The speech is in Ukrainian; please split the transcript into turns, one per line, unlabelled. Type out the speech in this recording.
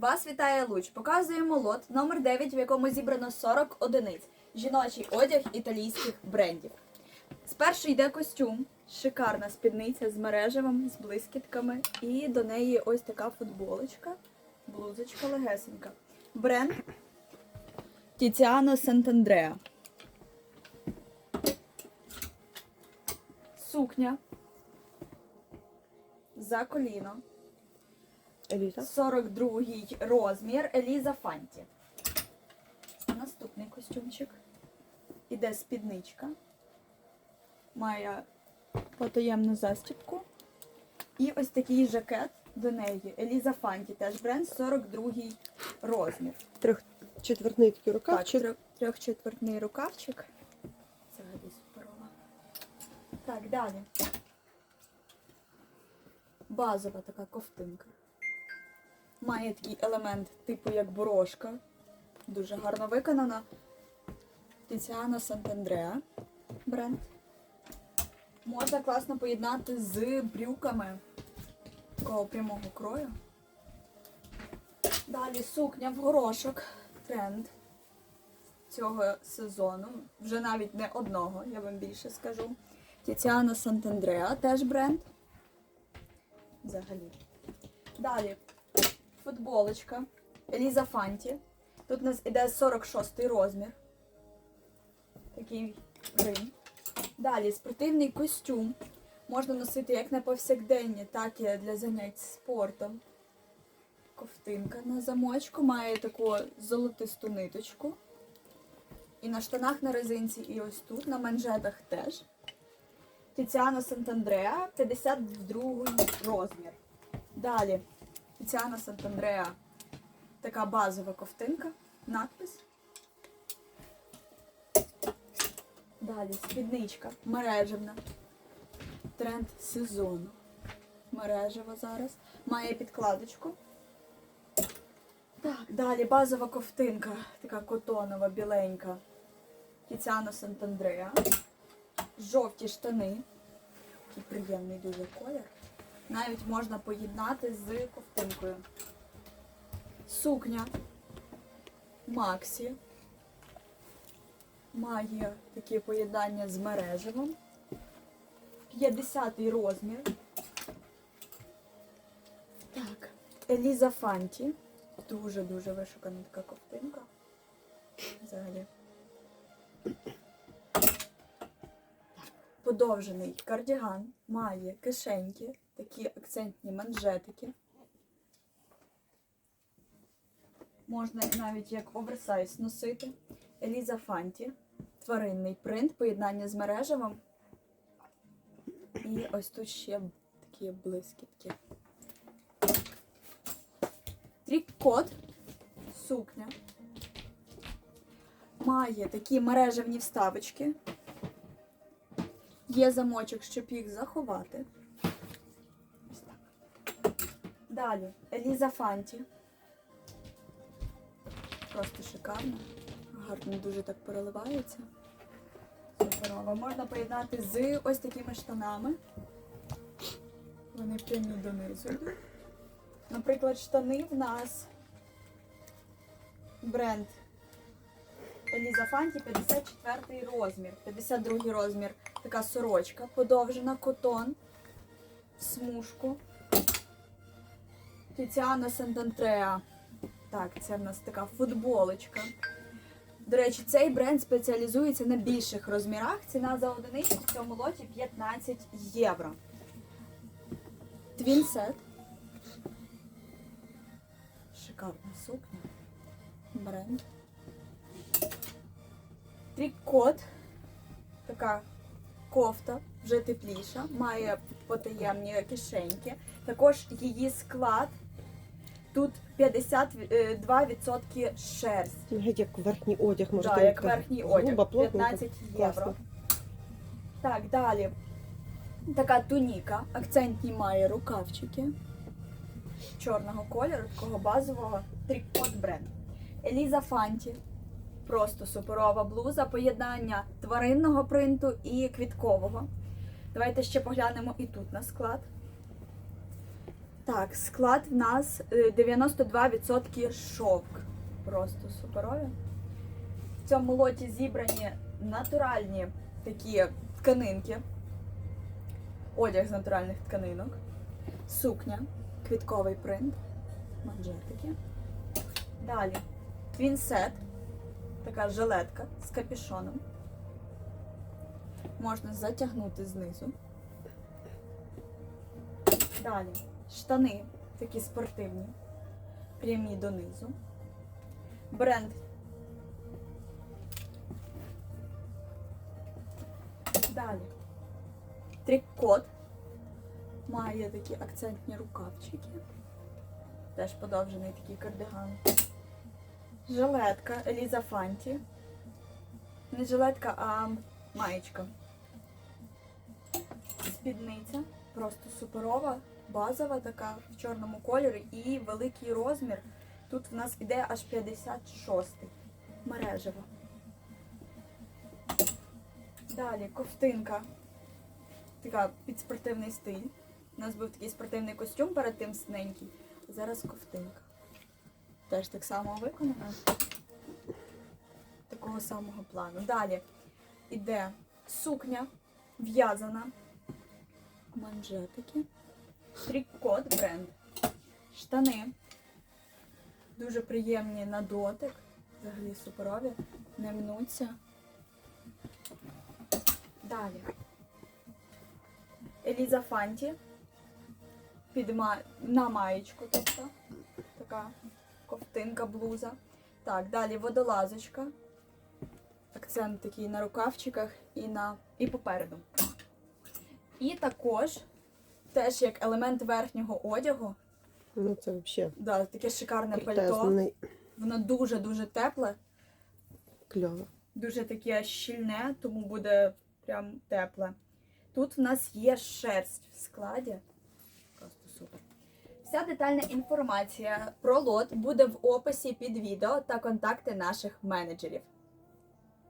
Вас вітає Луч. Показуємо лот номер 9, в якому зібрано 40 одиниць. Жіночий одяг італійських брендів. Спершу йде костюм, шикарна спідниця з мережевим, з блискітками. І до неї ось така футболочка, блузочка легесенька. Бренд Тіціано Сантандреа. Сукня за коліно.
Еліта.
42 розмір Еліза Фанті. Наступний костюмчик. Іде спідничка. Має потаємну застібку. І ось такий жакет до неї. Еліза Фанті, теж бренд 42 розмір.
Трьохчетвертний такий рукавчик.
трьох, трьохчетвертний рукавчик. Взагалі суперова. Так, далі. Базова така ковтинка. Має такий елемент, типу як борошка. Дуже гарно виконана. Тіціана Сантандреа бренд. Можна класно поєднати з брюками такого прямого крою. Далі сукня в горошок. Тренд цього сезону. Вже навіть не одного, я вам більше скажу. Тіціана Сантандреа теж бренд. Взагалі. Далі футболочка Еліза Фанті. Тут у нас іде 46 розмір. Такий грим. Далі спортивний костюм. Можна носити як на повсякденні, так і для занять спортом. Ковтинка на замочку має таку золотисту ниточку. І на штанах на резинці, і ось тут, на манжетах теж. Тіціано Сантандреа, 52 розмір. Далі Тіціано Сантандреа, така базова ковтинка, надпис. Далі спідничка, мережевна. Тренд сезону. Мережева зараз. Має підкладочку. Так, далі базова ковтинка, така котонова, біленька. Тіціано Сантандреа. Жовті штани. Такий приємний дуже колір. Навіть можна поєднати з ковтинкою. Сукня Максі. Має такі поєднання з мережевим. 50 розмір. Так, Еліза Фанті. Дуже-дуже вишукана така ковтинка. Взагалі. Подовжений кардіган має кишеньки, такі акцентні манжетики. Можна навіть як оверсайз носити. Еліза Фанті. Тваринний принт, поєднання з мережевим. І ось тут ще такі блискітки. Трік-кот, сукня. Має такі мережевні вставочки. Є замочок, щоб їх заховати. Далі Еліза Фанті. Просто шикарно. Гарно дуже так переливається. Суперово. Можна поєднати з ось такими штанами. Вони прямі донизу. Наприклад, штани в нас бренд Еліза Фанті 54 розмір, 52 розмір. Така сорочка подовжена, котон в смужку. Тіціана Сантантреа. Так, це в нас така футболочка. До речі, цей бренд спеціалізується на більших розмірах. Ціна за одиницю в цьому лоті 15 євро. Твінсет. Шикарна сукня. Бренд. Трікот. Така кофта, вже тепліша, має потаємні кишеньки. Також її склад. Тут 52% шерсть.
Геть як верхній одяг може
Так, як верхній одяг. 15 євро. Так, далі. Така туніка. Акцентні має рукавчики. Чорного кольору, такого базового трикот бренд. Еліза Фанті. Просто суперова блуза, поєднання тваринного принту і квіткового. Давайте ще поглянемо і тут на склад. Так, склад в нас е, 92% шовк. Просто суперові. В цьому лоті зібрані натуральні такі тканинки. Одяг з натуральних тканинок. Сукня, квітковий принт, манжетики. Далі твінсет, така жилетка з капюшоном. Можна затягнути знизу. Далі штани такі спортивні, прямі донизу. Бренд. Далі. Трикот. Має такі акцентні рукавчики. Теж подовжений такий кардиган. Жилетка Еліза Фанті. Не жилетка, а маєчка. Спідниця. Просто суперова, базова така в чорному кольорі і великий розмір. Тут в нас іде аж 56 мережева. Далі ковтинка. Така під спортивний стиль. У нас був такий спортивний костюм перед тим синенький. Зараз ковтинка. Теж так само виконана. Такого самого плану. Далі іде сукня в'язана. Манжетики. Трикот бренд. Штани. Дуже приємні на дотик. Взагалі суперові. Не мнуться. Далі. Еліза Фанті. Під ма... на маєчку, тобто. Така ковтинка, блуза. Так, далі водолазочка. Акцент такий на рукавчиках і на і попереду. І також, теж як елемент верхнього одягу,
Ну це взагалі
да, таке шикарне пальто. Воно дуже-дуже тепле,
Кльово.
дуже таке щільне, тому буде прям тепле. Тут в нас є шерсть в складі. Просто супер. Вся детальна інформація про лот буде в описі під відео та контакти наших менеджерів.